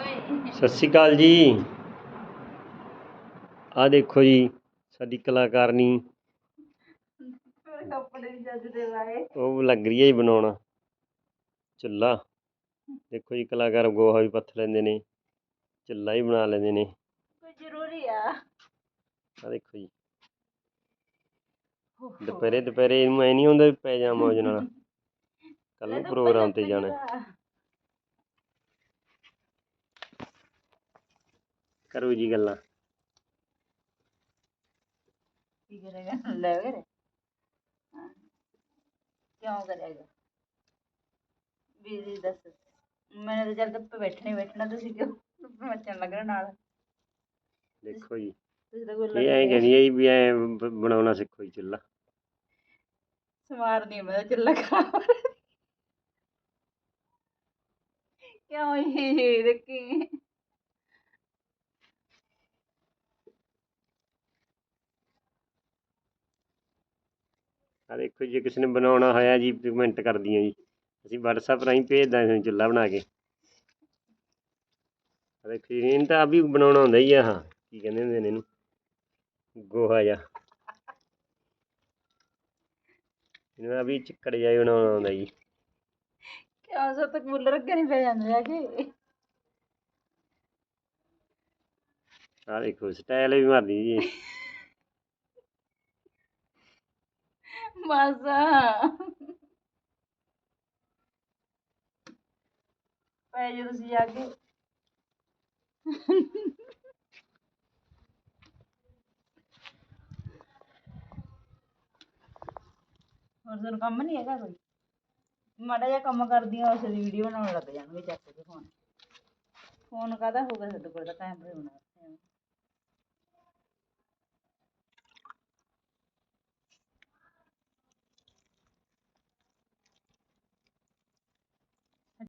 ਸਤਿ ਸ਼੍ਰੀ ਅਕਾਲ ਜੀ। ਆ ਦੇਖੋ ਜੀ ਸਾਡੀ ਕਲਾਕਾਰਨੀ। ਕੱਪੜੇ ਉਹ ਲੱਗ ਰਹੀ ਹੈ ਜੀ ਬਣਾਉਣਾ। ਚੁੱਲ੍ਹਾ। ਦੇਖੋ ਜੀ ਕਲਾਕਾਰ ਗੋਹਾ ਵੀ ਪੱਥ ਲੈਂਦੇ ਨੇ। ਚੁੱਲ੍ਹਾ ਹੀ ਬਣਾ ਲੈਂਦੇ ਨੇ। ਕੋਈ ਜ਼ਰੂਰੀ ਆ। ਆ ਦੇਖੋ ਜੀ। ਦੁਪਹਿਰੇ ਦੁਪਹਿਰੇ ਇਹਨੂੰ ਐ ਨਹੀਂ ਹੁੰਦਾ ਪੈ ਜਾ ਮੌਜ ਨਾਲ। ਕੱਲ ਨੂੰ ਪ੍ਰੋਗਰਾਮ ਤੇ ਜਾਣਾ। ਕਰੋ ਜੀ ਗੱਲਾਂ। ਕੀ ਕਰੇਗਾ? ਲੈ ਵੇ ਕਿਉਂ ਕਰੇਗਾ? ਬੀਜੀ ਦੱਸ। ਮੈंने ਤਾਂ ਚੱਲ ਧੁੱਪੇ ਬੈਠਣਾ ਹੀ ਬੈਠਣਾ ਤੁਸੀਂ ਕਿਉਂ ਧੁੱਪੇ ਮੱਚਣ ਲੱਗਣਾ ਨਾਲ? ਦੇਖੋ ਜੀ। ਤੁਸੀਂ ਤਾਂ ਕੋਈ ਇਹ ਐਂ ਕਹਿੰਦੀ ਹੈ। ਜੀ ਵੀ ਐ ਬਣਾਉਣਾ ਸਿੱਖੋ ਜੀ ਚੁੱਲ੍ਹਾ। ਸਮਾਰ ਨਹੀਂ ਮੈਂ ਚੱਲਾ ਖਰਾਬ ਕਿਉਂ ਇਹ ਦੇਖੀ। ਆ ਦੇਖੋ ਜੇ ਕਿਸੇ ਨੇ ਬਣਾਉਣਾ ਹੋਇਆ ਜੀ ਕਮੈਂਟ ਕਰਦੀਆਂ ਜੀ। ਅਸੀਂ WhatsApp ਰਾਹੀਂ ਭੇਜ ਦਾਂਗੇ ਤੁਹਾਨੂੰ ਚੁੱਲ੍ਹਾ ਬਣਾ ਕੇ। ਆ ਦੇਖੋ ਜੀ ਇਹਨੂੰ ਤਾਂ ਆ ਵੀ ਬਣਾਉਣਾ ਹੁੰਦਾ ਹੀ ਆ ਆਹ ਕੀ ਕਹਿੰਦੇ ਹੁੰਦੇ ਨੇ ਇਹਨੂੰ? ਗੋਹਾ ਜਿਹਾ। ਇਹਨੂੰ ਆ ਵੀ ਚਿੱਕੜ ਹੀ ਬਣਾਉਣਾ ਹੁੰਦਾ ਜੀ। ਕਿਉਂ ਸੋ ਤੱਕ ਮੁੱਲ ਰੱਖੇ ਨਹੀਂ ਪੈ ਜਾਂਦੇ ਆ ਕਿ ਆ ਦੇਖੋ ਸਟਾਈਲ ਵੀ ਮਾਰਦੀ ਜੀ ਮਾਸਾ ਪੈ ਜਾ ਤੁਸੀਂ ਜਾ ਕੇ ਹੋਰ ਤੁਹਾਨੂੰ ਕੰਮ ਨਹੀਂ ਹੈਗਾ ਕੋਈ ਮਾੜਾ ਜਿਹਾ ਕੰਮ ਕਰਦੀ ਆ ਉਸ ਦੀ ਵੀਡੀਓ ਬਣਾਉਣ ਲੱਗ ਜਾਣਗੇ ਚੱਕ ਕੇ ਫੋਨ ਫੋਨ ਕਾਹਦਾ ਹੋਗਾ ਸਾਡੇ ਕੋਲ ਤਾਂ ਕੈਮਰੇ ਹੋਣਾ